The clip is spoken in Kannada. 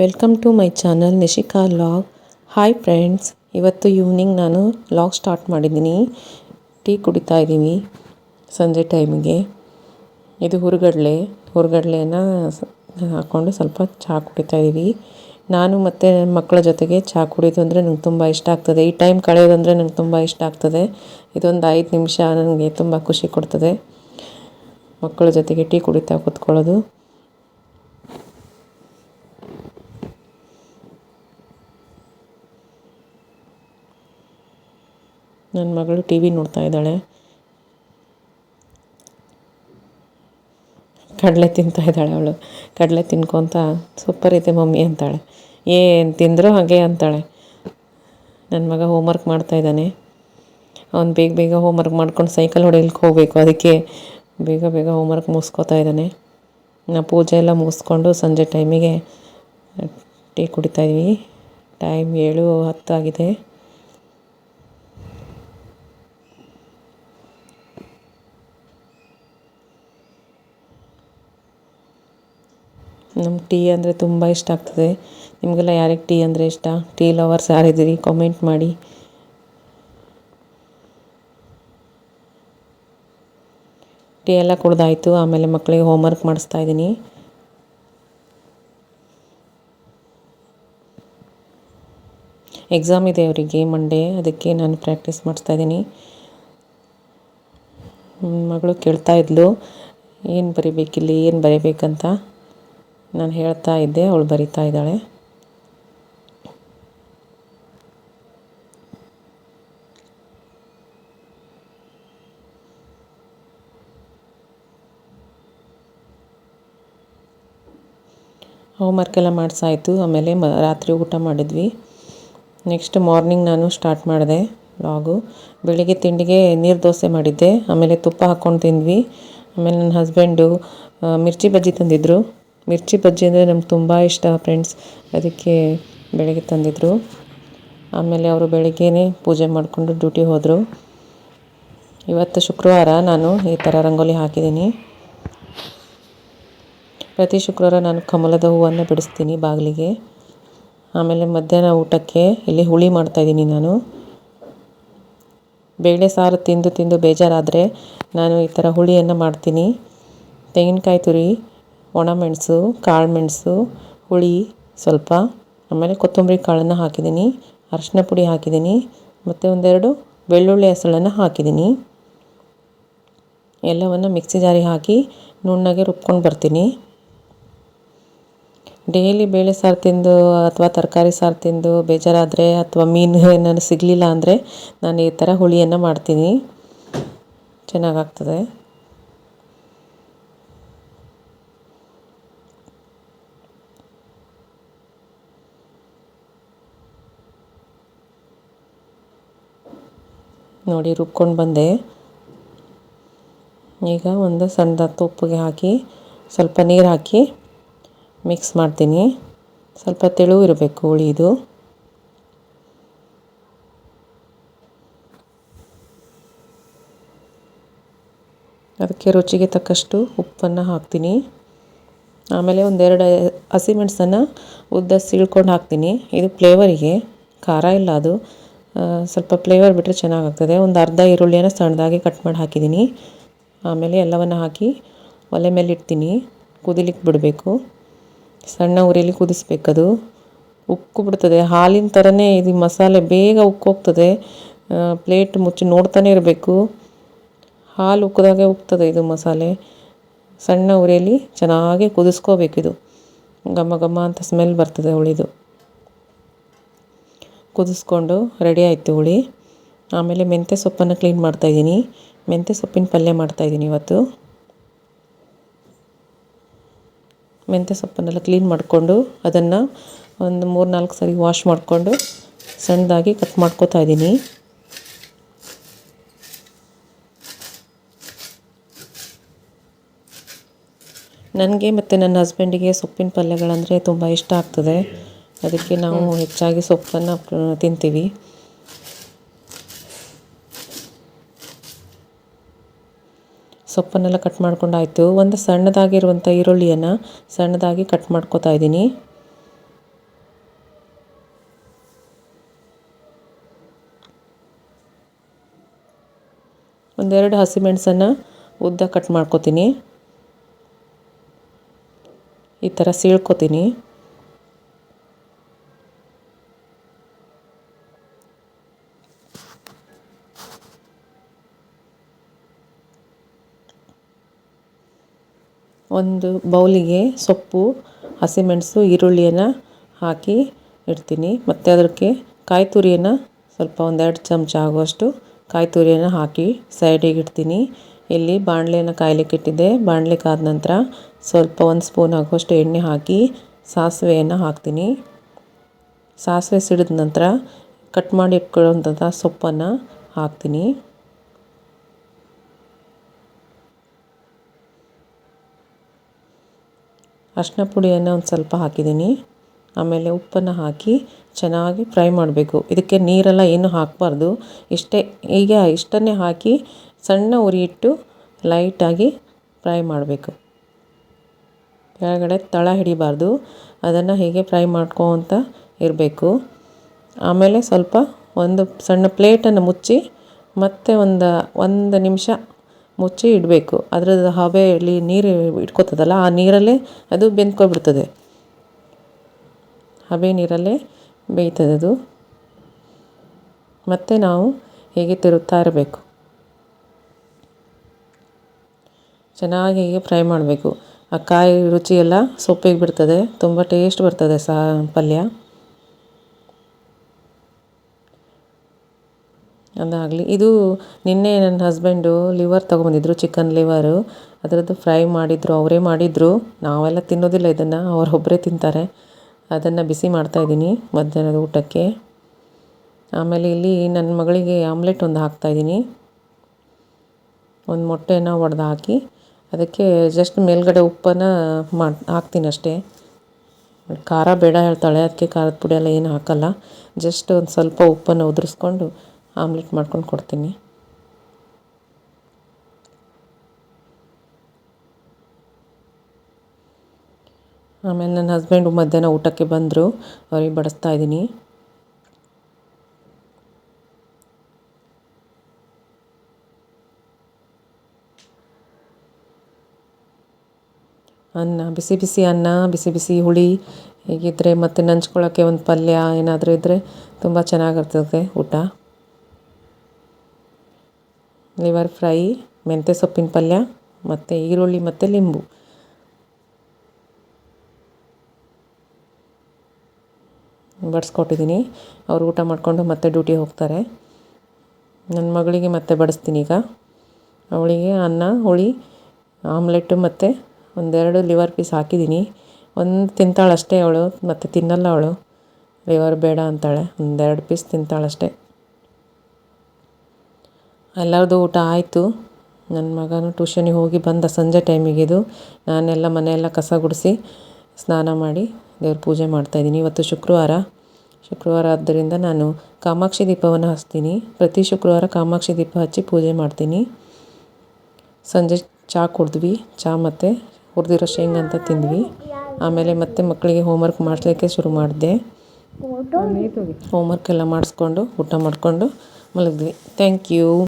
Welcome to my channel Nishika vlog hi friends ಇವತ್ತು ಈವ್ನಿಂಗ್ ನಾನು ಲಾಗ್ ಸ್ಟಾರ್ಟ್ ಮಾಡಿದ್ದೀನಿ. ಟೀ ಕುಡಿತಾ ಇದ್ದೀನಿ ಸಂಜೆ ಟೈಮಿಗೆ ಇದು ಹುರುಗಡಲೆ. ಹುರುಗಡ್ಲೆನ ಹಾಕ್ಕೊಂಡು ಸ್ವಲ್ಪ ಚಹಾ ಕುಡಿತಾ ಇದ್ದೀವಿ. ನಾನು ಮತ್ತು ನನ್ನ ಮಕ್ಕಳ ಜೊತೆಗೆ ಚಹಾ ಕುಡಿಯೋದು ಅಂದರೆ ನಂಗೆ ತುಂಬ ಇಷ್ಟ ಆಗ್ತದೆ. ಈ ಟೈಮ್ ಕಳೆಯೋದಂದರೆ ನಂಗೆ ತುಂಬ ಇಷ್ಟ ಆಗ್ತದೆ. ಇದೊಂದು ಐದು ನಿಮಿಷ ನನಗೆ ತುಂಬ ಖುಷಿ ಕೊಡ್ತದೆ. ಮಕ್ಕಳ ಜೊತೆಗೆ ಟೀ ಕುಡಿತಾ ಕೂತ್ಕೊಳ್ಳೋದು. ನನ್ನ ಮಗಳು ಟಿ ವಿ ನೋಡ್ತಾ ಇದ್ದಾಳೆ. ಕಡಲೆ ತಿಂತಾ ಇದ್ದಾಳೆ ಅವಳು. ಕಡಲೆ ತಿನ್ಕೊತ, ಸೂಪರ್ ಐತೆ ಮಮ್ಮಿ ಅಂತಾಳೆ. ಏನು ತಿಂದರೂ ಹಾಗೆ ಅಂತಾಳೆ. ನನ್ನ ಮಗ ಹೋಮ್ವರ್ಕ್ ಮಾಡ್ತಾ ಇದ್ದಾನೆ. ಅವ್ನು ಬೇಗ ಬೇಗ ಹೋಮ್ವರ್ಕ್ ಮಾಡ್ಕೊಂಡು ಸೈಕಲ್ ಹೊಡೆಯಲಿಕ್ಕೆ ಹೋಗಬೇಕು. ಅದಕ್ಕೆ ಬೇಗ ಬೇಗ ಹೋಮ್ವರ್ಕ್ ಮುಗಿಸ್ಕೋತಾ ಇದ್ದಾನೆ. ನಾ ಪೂಜೆ ಎಲ್ಲ ಮುಗಿಸ್ಕೊಂಡು ಸಂಜೆ ಟೈಮಿಗೆ ಟೀ ಕುಡಿತಾ ಇದ್ವಿ. ಟೈಮ್ ಏಳು ಹತ್ತಾಗಿದೆ ನಮ್ಗೆ ಟೀ ಅಂದರೆ ತುಂಬ ಇಷ್ಟ ಆಗ್ತದೆ. ನಿಮಗೆಲ್ಲ ಯಾರಿಗೆ ಟೀ ಅಂದರೆ ಇಷ್ಟ? ಟೀ ಲವರ್ಸ್ ಯಾರಿದ್ದೀರಿ? ಕಾಮೆಂಟ್ ಮಾಡಿ. ಟೀ ಎಲ್ಲ ಕುಡ್ದಾಯಿತು. ಆಮೇಲೆ ಮಕ್ಕಳಿಗೆ ಹೋಮ್ವರ್ಕ್ ಮಾಡಿಸ್ತಾ ಇದ್ದೀನಿ. ಎಕ್ಸಾಮ್ ಇದೆ ಅವರಿಗೆ ಮಂಡೇ ಅದಕ್ಕೆ ನಾನು ಪ್ರಾಕ್ಟೀಸ್ ಮಾಡಿಸ್ತಾ ಇದ್ದೀನಿ. ಮಗಳು ಕೇಳ್ತಾ ಇದ್ಲು. ಏನು ಬರೀಬೇಕಿಲ್ಲಿ? ಏನು ಬರಿಬೇಕಂತ? ನಾನು ಹೇಳ್ತಾ ಇದ್ದೆ, ಅವಳು ಬರಿತಾ ಇದ್ದಾಳೆ. ಹೋಮ್ವರ್ಕ್ ಎಲ್ಲ ಮಾಡಿಸಾಯಿತು, ಆಮೇಲೆ ಮ, ರಾತ್ರಿ ಊಟ ಮಾಡಿದ್ವಿ. ನೆಕ್ಸ್ಟ್ ಮಾರ್ನಿಂಗ್ ನಾನು ಸ್ಟಾರ್ಟ್ ಮಾಡಿದೆ ಲಾಗು ಬೆಳಿಗ್ಗೆ ತಿಂಡಿಗೆ ನೀರು ದೋಸೆ ಮಾಡಿದ್ದೆ, ಆಮೇಲೆ ತುಪ್ಪ ಹಾಕ್ಕೊಂಡು ತಿಂದ್ವಿ. ಆಮೇಲೆ ನನ್ನ ಹಸ್ಬೆಂಡು ಮಿರ್ಚಿ ಬಜ್ಜಿ ತಂದಿದ್ದರು ಮಿರ್ಚಿ ಬಜ್ಜಿ ಅಂದರೆ ನಮ್ಗೆ ತುಂಬ ಇಷ್ಟ ಫ್ರೆಂಡ್ಸ್. ಅದಕ್ಕೆ ಬೆಳಗ್ಗೆ ತಂದಿದ್ದರು ಆಮೇಲೆ ಅವರು ಬೆಳಗ್ಗೆನೇ ಪೂಜೆ ಮಾಡಿಕೊಂಡು ಡ್ಯೂಟಿ ಹೋದರು. ಇವತ್ತು ಶುಕ್ರವಾರ ನಾನು ಈ ಥರ ರಂಗೋಲಿ ಹಾಕಿದ್ದೀನಿ. ಪ್ರತಿ ಶುಕ್ರವಾರ ನಾನು ಕಮಲದ ಹೂವನ್ನು ಬಿಡಿಸ್ತೀನಿ ಬಾಗಿಲಿಗೆ. ಆಮೇಲೆ ಮಧ್ಯಾಹ್ನ ಊಟಕ್ಕೆ ಇಲ್ಲಿ ಹುಳಿ ಮಾಡ್ತಾಯಿದ್ದೀನಿ ನಾನು. ಬೇಳೆ ಸಾರು ತಿಂದು ತಿಂದು ಬೇಜಾರಾದರೆ ನಾನು ಈ ಥರ ಹುಳಿಯನ್ನು ಮಾಡ್ತೀನಿ. ತೆಂಗಿನಕಾಯಿ ತುರಿ ಒಣಮೆಣಸು ಕಾಳು ಮೆಣಸು, ಹುಳಿ ಸ್ವಲ್ಪ. ಆಮೇಲೆ ಕೊತ್ತಂಬರಿ ಕಾಳನ್ನು ಹಾಕಿದ್ದೀನಿ ಅರಶಿನ ಪುಡಿ ಹಾಕಿದ್ದೀನಿ, ಮತ್ತು ಒಂದೆರಡು ಬೆಳ್ಳುಳ್ಳಿ ಹೆಸಳನ್ನು ಹಾಕಿದ್ದೀನಿ. ಎಲ್ಲವನ್ನು ಮಿಕ್ಸಿ ಜಾರಿ ಹಾಕಿ ನುಣ್ಣಗೆ ರುಬ್ಕೊಂಡು ಬರ್ತೀನಿ. ಡೈಲಿ ಬೇಳೆ ಸಾರು ತಿಂದು ಅಥವಾ ತರಕಾರಿ ಸಾರು ತಿಂದು ಬೇಜಾರಾದರೆ ಅಥವಾ ಮೀನು ಏನಾದ್ರು ಸಿಗಲಿಲ್ಲ ಅಂದರೆ ನಾನು ಈ ಥರ ಹುಳಿಯನ್ನು ಮಾಡ್ತೀನಿ. ಚೆನ್ನಾಗಾಗ್ತದೆ. ನೋಡಿ ರುಬ್ಕೊಂಡು ಬಂದೆ. ಈಗ ಒಂದು ಸಣ್ಣದ ತುಪ್ಪಗೆ ಹಾಕಿ ಸ್ವಲ್ಪ ನೀರು ಹಾಕಿ ಮಿಕ್ಸ್ ಮಾಡ್ತೀನಿ. ಸ್ವಲ್ಪ ತೆಳು ಇರಬೇಕು ಹುಳಿದು. ಅದಕ್ಕೆ ರುಚಿಗೆ ತಕ್ಕಷ್ಟು ಉಪ್ಪನ್ನು ಹಾಕ್ತೀನಿ. ಆಮೇಲೆ ಒಂದೆರಡು ಹಸಿಮೆಣಸನ್ನು ಉದ್ದ ಸೀಳ್ಕೊಂಡು ಹಾಕ್ತೀನಿ. ಇದು ಫ್ಲೇವರಿಗೆ ಖಾರ ಇಲ್ಲ ಅದು. ಸ್ವಲ್ಪ ಫ್ಲೇವರ್ ಬಿಟ್ಟರೆ ಚೆನ್ನಾಗಾಗ್ತದೆ. ಒಂದು ಅರ್ಧ ಈರುಳ್ಳಿಯನ್ನು ಸಣ್ಣದಾಗಿ ಕಟ್ ಮಾಡಿ ಹಾಕಿದ್ದೀನಿ. ಆಮೇಲೆ ಎಲ್ಲವನ್ನು ಹಾಕಿ ಒಲೆ ಮೇಲೆ ಇಡ್ತೀನಿ. ಕುದಿಲಿಕ್ಕೆ ಬಿಡಬೇಕು. ಸಣ್ಣ ಉರಿಯಲ್ಲಿ ಕುದಿಸ್ಬೇಕದು. ಉಕ್ಕು ಬಿಡ್ತದೆ. ಹಾಲಿನ ಥರನೇ ಇದು ಮಸಾಲೆ ಬೇಗ ಉಕ್ಕೋಗ್ತದೆ ಪ್ಲೇಟ್ ಮುಚ್ಚಿ ನೋಡ್ತಾನೆ ಇರಬೇಕು. ಹಾಲು ಉಕ್ಕಿದಾಗೆ ಉಕ್ತದೆ ಇದು ಮಸಾಲೆ. ಸಣ್ಣ ಉರಿಯಲ್ಲಿ ಚೆನ್ನಾಗಿ ಕುದಿಸ್ಕೋಬೇಕು ಇದು ಘಮ ಘಮ ಅಂತ ಸ್ಮೆಲ್ ಬರ್ತದೆ ಹುಳಿದು. ಕುದಿಸ್ಕೊಂಡು ರೆಡಿ ಆಯಿತು ಹುಳಿ. ಆಮೇಲೆ ಮೆಂತ್ಯ ಸೊಪ್ಪನ್ನು ಕ್ಲೀನ್ ಮಾಡ್ತಾಯಿದ್ದೀನಿ ಮೆಂತ್ಯ ಸೊಪ್ಪಿನ ಪಲ್ಯ ಮಾಡ್ತಾಯಿದ್ದೀನಿ ಇವತ್ತು. ಮೆಂತ್ಯ ಸೊಪ್ಪನ್ನೆಲ್ಲ ಕ್ಲೀನ್ ಮಾಡಿಕೊಂಡು ಅದನ್ನು ಒಂದು ಮೂರು ನಾಲ್ಕು ಸರಿ ವಾಶ್ ಮಾಡಿಕೊಂಡು ಸಣ್ಣದಾಗಿ ಕಟ್ ಮಾಡ್ಕೋತಾ ಇದ್ದೀನಿ. ನನಗೆ ಮತ್ತು ನನ್ನ ಹಸ್ಬೆಂಡಿಗೆ ಸೊಪ್ಪಿನ ಪಲ್ಯಗಳಂದರೆ ತುಂಬ ಇಷ್ಟ ಆಗ್ತದೆ. ಅದಕ್ಕೆ ನಾವು ಹೆಚ್ಚಾಗಿ ಸೊಪ್ಪನ್ನು ತಿಂತೀವಿ. ಸೊಪ್ಪನ್ನೆಲ್ಲ ಕಟ್ ಮಾಡ್ಕೊಂಡಾಯಿತು. ಒಂದು ಸಣ್ಣದಾಗಿರುವಂಥ ಈರುಳ್ಳಿಯನ್ನು ಸಣ್ಣದಾಗಿ ಕಟ್ ಮಾಡ್ಕೋತಾ ಇದ್ದೀನಿ. ಒಂದೆರಡು ಹಸಿಮೆಣಸನ್ನು ಉದ್ದ ಕಟ್ ಮಾಡ್ಕೋತೀನಿ. ಈ ಥರ ಸೀಳ್ಕೊತೀನಿ. ಒಂದು ಬೌಲಿಗೆ ಸೊಪ್ಪು ಹಸಿಮೆಣಸು ಈರುಳ್ಳಿಯನ್ನು ಹಾಕಿ ಇಡ್ತೀನಿ. ಮತ್ತು ಅದಕ್ಕೆ ಕಾಯಿ ತುರಿಯನ್ನು ಸ್ವಲ್ಪ ಒಂದೆರಡು ಚಮಚ ಆಗುವಷ್ಟು ಕಾಯಿ ತುರಿಯನ್ನು ಹಾಕಿ ಸೈಡಿಗೆ ಇಡ್ತೀನಿ. ಇಲ್ಲಿ ಬಾಣಲೆಯನ್ನು ಕಾಯಲಿಕ್ಕೆ ಇಟ್ಟಿದ್ದೆ. ಬಾಣಲೆ ಕಾದ ನಂತರ ಸ್ವಲ್ಪ ಒಂದು ಸ್ಪೂನ್ ಆಗುವಷ್ಟು ಎಣ್ಣೆ ಹಾಕಿ ಸಾಸಿವೆಯನ್ನು ಹಾಕ್ತೀನಿ. ಸಾಸಿವೆ ಸಿಡಿದ ನಂತರ ಕಟ್ ಮಾಡಿ ಇಟ್ಕೊಳ್ಳೋಂಥ ಸೊಪ್ಪನ್ನು ಹಾಕ್ತೀನಿ. ಅರಿಶಿನ ಪುಡಿಯನ್ನು ಒಂದು ಸ್ವಲ್ಪ ಹಾಕಿದ್ದೀನಿ. ಆಮೇಲೆ ಉಪ್ಪನ್ನು ಹಾಕಿ ಚೆನ್ನಾಗಿ ಫ್ರೈ ಮಾಡಬೇಕು. ಇದಕ್ಕೆ ನೀರೆಲ್ಲ ಏನು ಹಾಕಬಾರ್ದು. ಇಷ್ಟೇ, ಈಗ ಇಷ್ಟನ್ನೇ ಹಾಕಿ ಸಣ್ಣ ಉರಿ ಇಟ್ಟು ಲೈಟಾಗಿ ಫ್ರೈ ಮಾಡಬೇಕು. ಕೆಳಗಡೆ ತಳ ಹಿಡಿಬಾರ್ದು. ಅದನ್ನು ಹೀಗೆ ಫ್ರೈ ಮಾಡ್ಕೊತ ಇರಬೇಕು. ಆಮೇಲೆ ಸ್ವಲ್ಪ ಒಂದು ಸಣ್ಣ ಪ್ಲೇಟನ್ನು ಮುಚ್ಚಿ ಮತ್ತೆ ಒಂದು ಒಂದು ನಿಮಿಷ ಮುಚ್ಚಿ ಇಡಬೇಕು. ಅದರದ್ದು ಹಬೆಯಲ್ಲಿ ನೀರು ಇಟ್ಕೋತದಲ್ಲ, ಆ ನೀರಲ್ಲೇ ಅದು ಬೆಂದ್ಕೊಬಿಡ್ತದೆ ಹಬೆ ನೀರಲ್ಲೇ ಬೇಯ್ತದೆ ಅದು. ಮತ್ತು ನಾವು ಹೇಗೆ ತಿರುತ್ತಾ ಇರಬೇಕು? ಚೆನ್ನಾಗಿ ಹೀಗೆ ಫ್ರೈ ಮಾಡಬೇಕು. ಆ ಕಾಯಿ ರುಚಿಯೆಲ್ಲ ಸೊಪ್ಪಿಗೆ ಬಿಡ್ತದೆ. ತುಂಬ ಟೇಸ್ಟ್ ಬರ್ತದೆ ಸಾ ಪಲ್ಯ. ಅದಾಗಲಿ. ಇದು ನಿನ್ನೆ ನನ್ನ ಹಸ್ಬೆಂಡು ಲಿವರ್ ತೊಗೊಂಬಂದಿದ್ರು ಚಿಕನ್ ಲಿವರು ಅದರದ್ದು ಫ್ರೈ ಮಾಡಿದರು, ಅವರೇ ಮಾಡಿದರು. ನಾವೆಲ್ಲ ತಿನ್ನೋದಿಲ್ಲ ಇದನ್ನು ಅವರೊಬ್ಬರೇ ತಿಂತಾರೆ. ಅದನ್ನು ಬಿಸಿ ಮಾಡ್ತಾಯಿದ್ದೀನಿ ಮಧ್ಯಾಹ್ನದ ಊಟಕ್ಕೆ. ಆಮೇಲೆ ಇಲ್ಲಿ ನನ್ನ ಮಗಳಿಗೆ ಆಮ್ಲೆಟ್ ಒಂದು ಹಾಕ್ತಾಯಿದ್ದೀನಿ ಒಂದು ಮೊಟ್ಟೆನ ಒಡೆದು ಹಾಕಿ, ಅದಕ್ಕೆ ಜಸ್ಟ್ ಮೇಲ್ಗಡೆ ಉಪ್ಪನ್ನು ಮಾಡಿ, ಹಾಕ್ತೀನಿ ಅಷ್ಟೇ. ಖಾರ ಬೇಡ ಹೇಳ್ತಾಳೆ, ಅದಕ್ಕೆ ಖಾರದ ಪುಡಿ ಎಲ್ಲ ಏನು ಹಾಕಲ್ಲ. ಜಸ್ಟ್ ಒಂದು ಸ್ವಲ್ಪ ಉಪ್ಪನ್ನು ಉದುರಿಸ್ಕೊಂಡು ಆಮ್ಲೆಟ್ ಮಾಡ್ಕೊಂಡು ಕೊಡ್ತೀನಿ. ಆಮೇಲೆ ನನ್ನ ಹಸ್ಬೆಂಡು ಮಧ್ಯಾಹ್ನ ಊಟಕ್ಕೆ ಬಂದರು. ಅವ್ರಿಗೆ ಬಡಿಸ್ತಾ ಇದ್ದೀನಿ. ಅನ್ನ, ಬಿಸಿ ಬಿಸಿ ಅನ್ನ, ಬಿಸಿ ಬಿಸಿ ಹುಳಿ ಹೀಗಿದ್ದರೆ ಮತ್ತು ನಂಚ್ಕೊಳ್ಳೋಕ್ಕೆ ಒಂದು ಪಲ್ಯ ಏನಾದರೂ ಇದ್ದರೆ ತುಂಬ ಚೆನ್ನಾಗಿರ್ತದೆ ಊಟ. ಲಿವರ್ ಫ್ರೈ, ಮೆಂತ್ಯ ಸೊಪ್ಪಿನ ಪಲ್ಯ, ಮತ್ತು ಈರುಳ್ಳಿ ಮತ್ತು ಲಿಂಬು. ಬಡಿಸ್ಕೊಟ್ಟಿದ್ದೀನಿ ಅವರು ಊಟ ಮಾಡಿಕೊಂಡು ಮತ್ತೆ ಡ್ಯೂಟಿ ಹೋಗ್ತಾರೆ. ನನ್ನ ಮಗಳಿಗೆ ಮತ್ತೆ ಬಡಿಸ್ತೀನಿ ಈಗ. ಅವಳಿಗೆ ಅನ್ನ, ಹುಳಿ ಆಮ್ಲೆಟ್ಟು ಮತ್ತು ಒಂದೆರಡು ಲಿವರ್ ಪೀಸ್ ಹಾಕಿದ್ದೀನಿ ಒಂದು ತಿಂತಾಳಷ್ಟೇ ಅವಳು, ಮತ್ತು ತಿನ್ನಲ್ಲ ಅವಳು. ಲಿವರ್ ಬೇಡ ಅಂತಾಳೆ. ಒಂದೆರಡು ಪೀಸ್ ತಿಂತಾಳಷ್ಟೇ. ಎಲ್ಲರದು ಊಟ ಆಯಿತು. ನನ್ನ ಮಗನು ಟ್ಯೂಷನಿಗೆ ಹೋಗಿ ಬಂದ ಸಂಜೆ ಟೈಮಿಗೆ ಇದು. ನಾನೆಲ್ಲ ಮನೆಯೆಲ್ಲ ಕಸ ಗುಡಿಸಿ ಸ್ನಾನ ಮಾಡಿ ದೇವ್ರ ಪೂಜೆ ಮಾಡ್ತಾಯಿದ್ದೀನಿ ಇವತ್ತು ಶುಕ್ರವಾರ. ಶುಕ್ರವಾರ ಆದ್ದರಿಂದ ನಾನು ಕಾಮಾಕ್ಷಿ ದೀಪವನ್ನು ಹಚ್ತೀನಿ. ಪ್ರತಿ ಶುಕ್ರವಾರ ಕಾಮಾಕ್ಷಿ ದೀಪ ಹಚ್ಚಿ ಪೂಜೆ ಮಾಡ್ತೀನಿ. ಸಂಜೆ ಚಹಾ ಕುಡಿದ್ವಿ. ಚಹಾ ಮತ್ತು ಹುರಿದಿರೋ ಶೇಂಗ ಅಂತ ತಿಂದ್ವಿ. ಆಮೇಲೆ ಮತ್ತೆ ಮಕ್ಕಳಿಗೆ ಹೋಮ್ವರ್ಕ್ ಮಾಡಿಸ್ಲಿಕ್ಕೆ ಶುರು ಮಾಡಿದೆ. ಹೋಮ್ವರ್ಕ್ ಎಲ್ಲ ಮಾಡಿಸ್ಕೊಂಡು ಊಟ ಮಾಡಿಕೊಂಡು ಮಲಗಿದ್ವಿ. Thank you